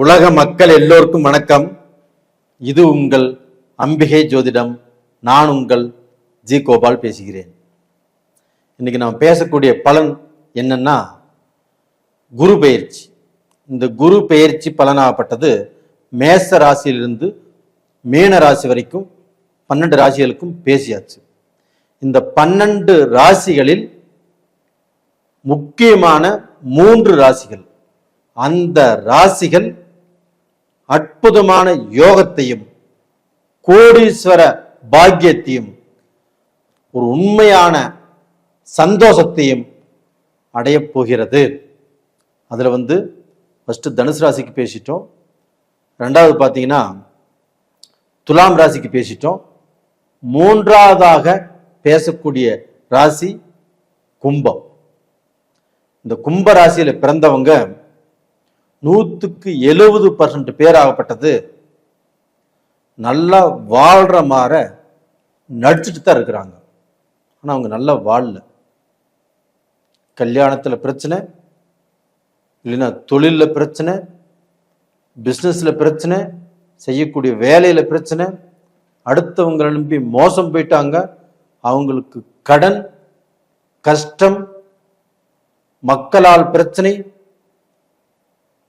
உலக மக்கள் எல்லோருக்கும் வணக்கம். இது உங்கள் அம்பிகை ஜோதிடம். நான் உங்கள் ஜி கோபால் பேசுகிறேன். இன்னைக்கு நாம் பேசக்கூடிய பலன் என்னன்னா குரு பெயர்ச்சி. இந்த குரு பெயர்ச்சி பலனாகப்பட்டது மேச ராசியிலிருந்து மீன ராசி வரைக்கும் பன்னெண்டு ராசிகளுக்கும் பேசியாச்சு. இந்த பன்னெண்டு ராசிகளில் முக்கியமான மூன்று ராசிகள். அந்த ராசிகள் அற்புதமான யோகத்தையும் கோடீஸ்வர பாக்கியத்தையும் ஒரு உண்மையான சந்தோஷத்தையும் அடையப் போகிறது. அதில் வந்து ஃபஸ்ட்டு தனுசு ராசிக்கு பேசிட்டோம். ரெண்டாவது பார்த்தீங்கன்னா துலாம் ராசிக்கு பேசிட்டோம். மூன்றாவதாக பேசக்கூடிய ராசி கும்பம். இந்த கும்ப ராசியில் பிறந்தவங்க நூற்றுக்கு எழுபது பர்சன்ட் பேராகப்பட்டது. நல்லா வாழ்கிற மாற நடிச்சுட்டு தான் இருக்கிறாங்க. ஆனால் அவங்க நல்லா வாழல. கல்யாணத்தில் பிரச்சனை இல்லைன்னா தொழிலில் பிரச்சனை பிஸ்னஸில் பிரச்சனை செய்யக்கூடிய வேலையில் பிரச்சனை அடுத்தவங்களை நம்பி மோசம் போயிட்டாங்க. அவங்களுக்கு கடன் கஷ்டம் மக்களால் பிரச்சனை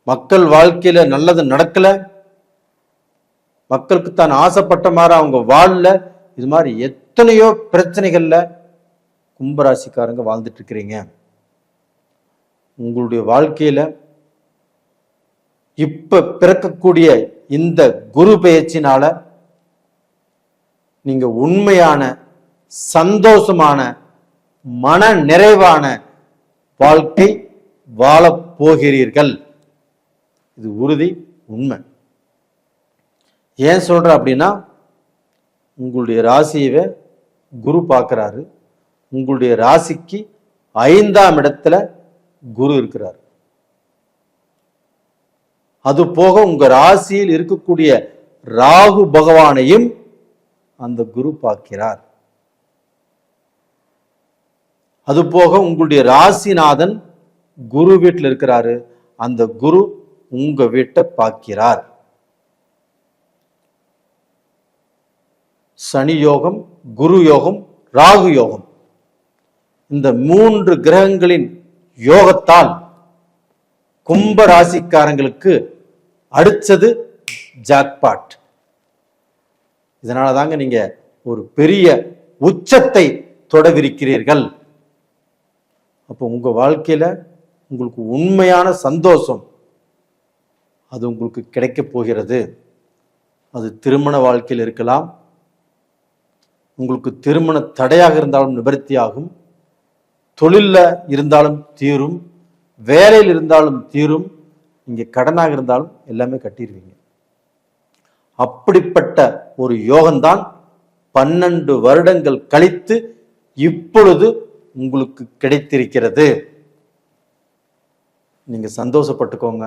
மக்கள் வாழ்க்கையில நல்லது நடக்கல. மக்களுக்கு தான் ஆசைப்பட்ட மாதிரி அவங்க வாழல. இது மாதிரி எத்தனையோ பிரச்சனைகள்ல கும்பராசிக்காரங்க வாழ்ந்துட்டு இருக்கிறீங்க. உங்களுடைய வாழ்க்கையில இப்ப பிறக்கக்கூடிய இந்த குரு பெயர்ச்சினால நீங்க உண்மையான சந்தோஷமான மன நிறைவான வாழ்க்கை வாழப் போகிறீர்கள். இது உறுதி உண்மை. ஏன் சொல்கிறேன் அப்படின்னா உங்களுடைய ராசியவே குரு பார்க்குறாரு. உங்களுடைய ராசிக்கு ஐந்தாம் இடத்துல குரு இருக்கிறார். அது போக உங்க ராசியில் இருக்கக்கூடிய ராகு பகவானையும் அந்த குரு பார்க்கிறார். அது போக உங்களுடைய ராசிநாதன் குரு வீட்டில் இருக்கிறாரு. அந்த குரு உங்க வீட்டை பார்க்கிறார் சனி யோகம் குரு யோகம் ராகு யோகம் இந்த மூன்று கிரகங்களின் யோகத்தால் கும்ப ராசிக்காரங்களுக்கு அடிச்சது ஜாக்பாட். இதனால தாங்க நீங்க ஒரு பெரிய உச்சத்தை தொடவிருக்கிறீர்கள். அப்போ உங்க வாழ்க்கையில உங்களுக்கு உண்மையான சந்தோஷம் அது உங்களுக்கு கிடைக்க போகிறது. அது திருமண வாழ்க்கையில் இருக்கலாம். உங்களுக்கு திருமண தடையாக இருந்தாலும் நிவர்த்தியாகும். தொழிலில் இருந்தாலும் தீரும். வேலையில் இருந்தாலும் தீரும். இங்கே கடனாக இருந்தாலும் எல்லாமே கட்டிடுவீங்க. அப்படிப்பட்ட ஒரு யோகம்தான் பன்னெண்டு வருடங்கள் கழித்து இப்பொழுது உங்களுக்கு கிடைத்திருக்கிறது. நீங்கள் சந்தோஷப்பட்டுக்கோங்க.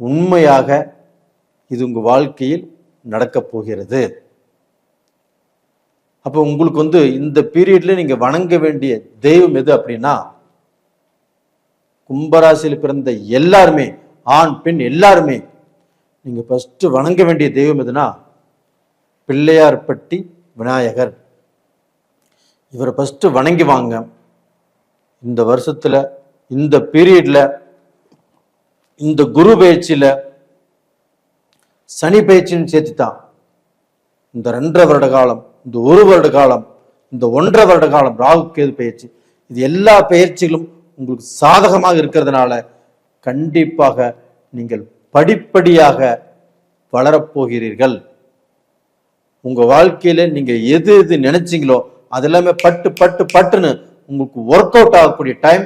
உண்மையாக இது உங்க வாழ்க்கையில் நடக்கப் போகிறது. அப்போ உங்களுக்கு வந்து இந்த பீரியட்ல நீங்க வணங்க வேண்டிய தெய்வம் எது அப்படின்னா கும்பராசியில் பிறந்த எல்லாருமே ஆண் பெண் எல்லாருமே நீங்க ஃபஸ்ட்டு வணங்க வேண்டிய தெய்வம் எதுனா பிள்ளையார்பட்டி விநாயகர். இவரை ஃபஸ்ட்டு வணங்கி வாங்க. இந்த வருஷத்துல இந்த பீரியட்ல இந்த குரு பயிற்சியில சனி பயிற்சின்னு சேர்த்துத்தான் இந்த ரெண்டரை வருட காலம் இந்த ஒரு வருட காலம் இந்த ஒன்றரை வருட காலம் ராகு கேது பயிற்சி இது எல்லா பயிற்சிகளும் உங்களுக்கு சாதகமாக இருக்கிறதுனால கண்டிப்பாக நீங்கள் படிப்படியாக வளரப்போகிறீர்கள். உங்க வாழ்க்கையில நீங்க எது எது நினைச்சீங்களோ அதெல்லாமே பட்டு பட்டு பட்டுன்னு உங்களுக்கு ஒர்க் அவுட் ஆகக்கூடிய டைம்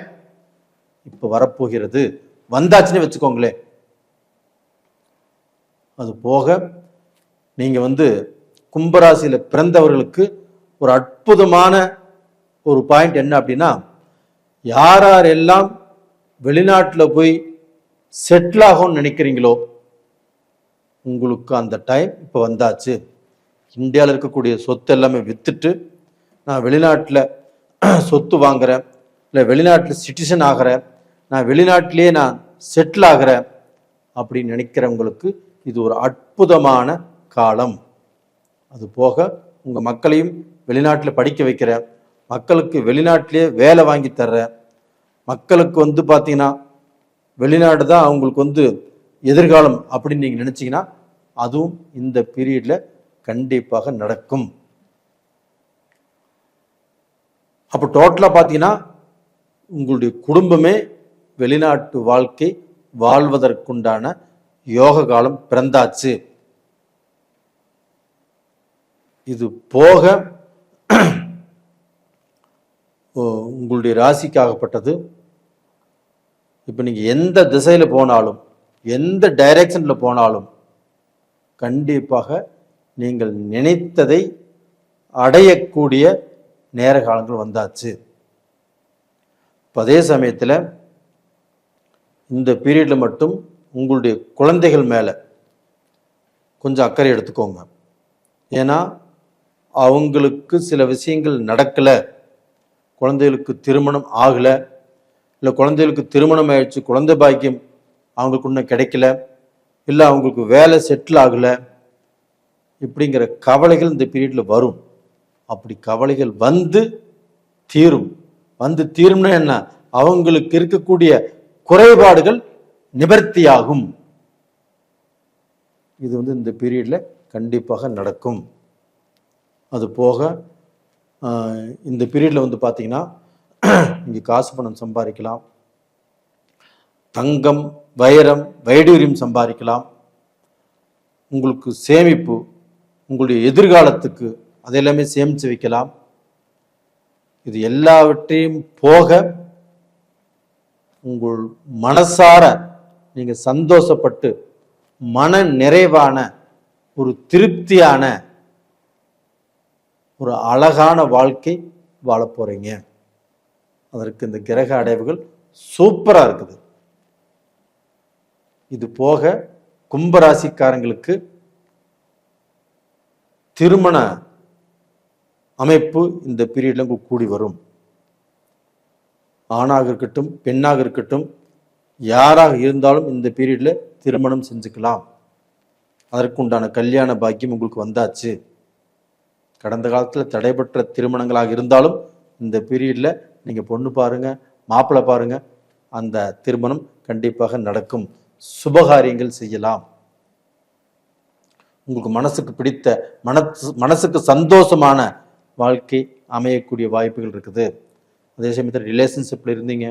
இப்ப வரப்போகிறது. வந்தாச்சுன்னு வச்சுக்கோங்களேன். அது போக நீங்கள் வந்து கும்பராசியில் பிறந்தவர்களுக்கு ஒரு அற்புதமான ஒரு பாயிண்ட் என்ன அப்படின்னா யார் யாரெல்லாம் வெளிநாட்டில் போய் செட்டில் ஆகும்னு நினைக்கிறீங்களோ உங்களுக்கு அந்த டைம் இப்போ வந்தாச்சு. இந்தியாவில் இருக்கக்கூடிய சொத்து எல்லாமே விற்றுட்டு நான் வெளிநாட்டில் சொத்து வாங்குறேன் இல்லை வெளிநாட்டில் சிட்டிசன் ஆகிறேன் நான் வெளிநாட்டிலே நான் செட்டில் ஆகிறேன் அப்படின்னு நினைக்கிறவங்களுக்கு இது ஒரு அற்புதமான காலம். அது போக உங்கள் மக்களையும் வெளிநாட்டில் படிக்க வைக்கிற மக்களுக்கு வெளிநாட்டிலே வேலை வாங்கி தர்ற மக்களுக்கு வந்து பார்த்தீங்கன்னா வெளிநாடு தான் அவங்களுக்கு வந்து எதிர்காலம் அப்படின்னு நீங்கள் நினச்சிங்கன்னா அதுவும் இந்த பீரியடில் கண்டிப்பாக நடக்கும். அப்போ டோட்டலாக பார்த்தீங்கன்னா உங்களுடைய குடும்பமே வெளிநாட்டு வாழ்க்கை வாழ்வதற்குண்டான யோக காலம் பிறந்தாச்சு. இது போக உங்களுடைய ராசிக்காகப்பட்டது. இப்போ நீங்கள் எந்த திசையில் போனாலும் எந்த டைரக்ஷனில் போனாலும் கண்டிப்பாக நீங்கள் நினைத்ததை அடையக்கூடிய நேர காலங்கள் வந்தாச்சு. இப்போ அதே சமயத்தில் இந்த பீரியடில் மட்டும் உங்களுடைய குழந்தைகள் மேலே கொஞ்சம் அக்கறை எடுத்துக்கோங்க. ஏன்னா அவங்களுக்கு சில விஷயங்கள் நடக்கலை. குழந்தைகளுக்கு திருமணம் ஆகலை. இல்லை குழந்தைகளுக்கு திருமணம் ஆயிடுச்சு குழந்தை பாக்கியம் அவங்களுக்கு இன்னும் கிடைக்கல. இல்லை அவங்களுக்கு வேலை செட்டில் ஆகலை. இப்படிங்கிற கவலைகள் இந்த பீரியடில் வரும். அப்படி கவலைகள் வந்து தீரும். வந்து தீரும்னா என்ன? அவங்களுக்கு இருக்கக்கூடிய குறைபாடுகள் நிவர்த்தியாகும். இது வந்து இந்த பீரியடில் கண்டிப்பாக நடக்கும். அது போக இந்த பீரியடில் வந்து பார்த்தீங்கன்னா இங்கே காசு பணம் சம்பாதிக்கலாம். தங்கம் வைரம் வைடூரியம் சம்பாதிக்கலாம். உங்களுக்கு சேமிப்பு உங்களுடைய எதிர்காலத்துக்கு அதெல்லாமே சேமித்து வைக்கலாம். இது எல்லாவற்றையும் போக உங்கள் மனசார நீங்கள் சந்தோஷப்பட்டு மன நிறைவான ஒரு திருப்தியான ஒரு அழகான வாழ்க்கை வாழப் போகிறீங்க அதற்கு இந்த கிரக அடைவுகள் சூப்பராக இருக்குது. இது போக கும்பராசிக்காரங்களுக்கு திருமண அமைப்பு இந்த பீரியட்ல கூடி வரும். ஆணாக இருக்கட்டும் பெண்ணாக இருக்கட்டும் யாராக இருந்தாலும் இந்த பீரியடில் திருமணம் செஞ்சுக்கலாம். அதற்குண்டான கல்யாண பாக்கியம் உங்களுக்கு வந்தாச்சு. கடந்த காலத்தில் தடைபெற்ற திருமணங்களாக இருந்தாலும் இந்த பீரியடில் நீங்கள் பொண்ணு பாருங்க மாப்பிள்ளை பாருங்கள் அந்த திருமணம் கண்டிப்பாக நடக்கும். சுபகாரியங்கள் செய்யலாம். உங்களுக்கு மனசுக்கு பிடித்த மனசு மனசுக்கு சந்தோஷமான வாழ்க்கை அமையக்கூடிய வாய்ப்புகள் இருக்குது. அதே சமயத்தில் ரிலேஷன்ஷிப்பில் இருந்தீங்க.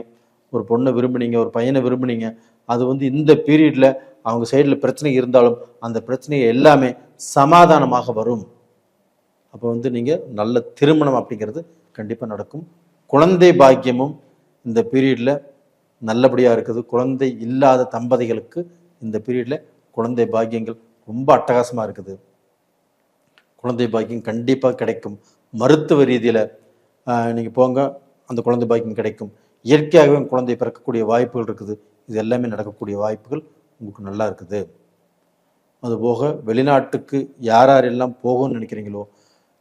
ஒரு பொண்ணை விரும்புனீங்க ஒரு பையனை விரும்புனீங்க. அது வந்து இந்த பீரியடில் அவங்க சைடில் பிரச்சனை இருந்தாலும் அந்த பிரச்சனையை எல்லாமே சமாதானமாக வரும். அப்போ வந்து நீங்கள் நல்ல திருமணம் அப்படிங்கிறது கண்டிப்பாக நடக்கும். குழந்தை பாக்கியமும் இந்த பீரியடில் நல்லபடியாக இருக்குது. குழந்தை இல்லாத தம்பதிகளுக்கு இந்த பீரியடில் குழந்தை பாக்கியங்கள் ரொம்ப அட்டகாசமாக இருக்குது. குழந்தை பாக்கியம் கண்டிப்பாக கிடைக்கும். மருத்துவ ரீதியில் நீங்கள் போங்க. அந்த குழந்தை பாக்கியம் கிடைக்கும். இயற்கையாகவே குழந்தை பிறக்கக்கூடிய வாய்ப்புகள் இருக்குது. இது எல்லாமே நடக்கக்கூடிய வாய்ப்புகள் உங்களுக்கு நல்லா இருக்குது. அதுபோக வெளிநாட்டுக்கு யார் யாரெல்லாம் போகும்னு நினைக்கிறீங்களோ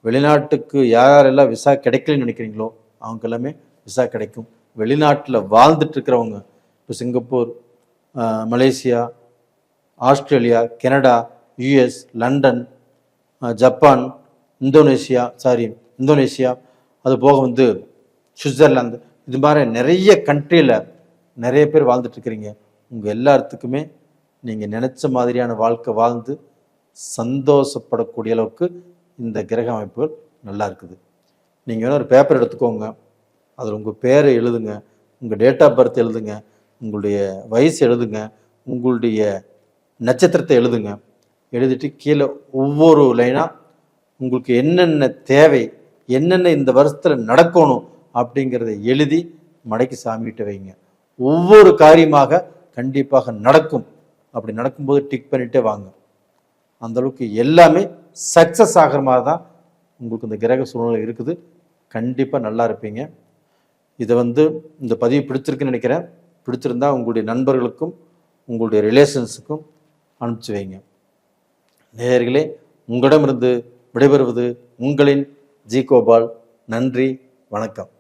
வெளிநாட்டுக்கு யார் யாரெல்லாம் விசா கிடைக்கலன்னு நினைக்கிறீங்களோ அவங்க எல்லாமே விசா கிடைக்கும். வெளிநாட்டில் வாழ்ந்துட்டு இருக்கிறவங்க இப்போ Singapore Malaysia Australia Canada US London Japan Indonesia sorry Indonesia அது போக வந்து சுவிட்சர்லாந்து. இது மாதிரி நிறைய கண்ட்ரியில் நிறைய பேர் வாழ்ந்துட்டு இருக்கிறீங்க. உங்கள் எல்லாத்துக்குமே நீங்கள் நினச்ச மாதிரியான வாழ்க்கை வாழ்ந்து சந்தோஷப்படக்கூடிய அளவுக்கு இந்த கிரக அமைப்புகள் நல்லா இருக்குது. நீங்கள் வேணால் ஒரு பேப்பர் எடுத்துக்கோங்க. அதில் உங்கள் பேரை எழுதுங்க. உங்கள் டேட் ஆஃப் பர்த் எழுதுங்க. உங்களுடைய வயசு எழுதுங்க. உங்களுடைய நட்சத்திரத்தை எழுதுங்க. எழுதிட்டு கீழே ஒவ்வொரு லைனாக உங்களுக்கு என்னென்ன தேவை என்னென்ன இந்த வருஷத்தில் நடக்கணும் அப்படிங்கிறத எழுதி மடக்கி சாமிகிட்ட வைங்க. ஒவ்வொரு காரியமாக கண்டிப்பாக நடக்கும். அப்படி நடக்கும்போது டிக் பண்ணிட்டே வாங்க. அந்த அளவுக்கு எல்லாமே சக்ஸஸ் ஆகிற மாதிரி தான் உங்களுக்கு இந்த கிரக சூழ்நிலை இருக்குது. கண்டிப்பாக நல்லா இருப்பீங்க. இதை வந்து இந்த பதிவு பிடிச்சிருக்குன்னு நினைக்கிறேன். பிடிச்சிருந்தா உங்களுடைய நண்பர்களுக்கும் உங்களுடைய ரிலேஷன்ஸுக்கும் அனுப்பிச்சு வைங்க. நேயர்களே உங்களிடமிருந்து விடைபெறுவது உங்களின் ஜி கோபால். நன்றி வணக்கம்.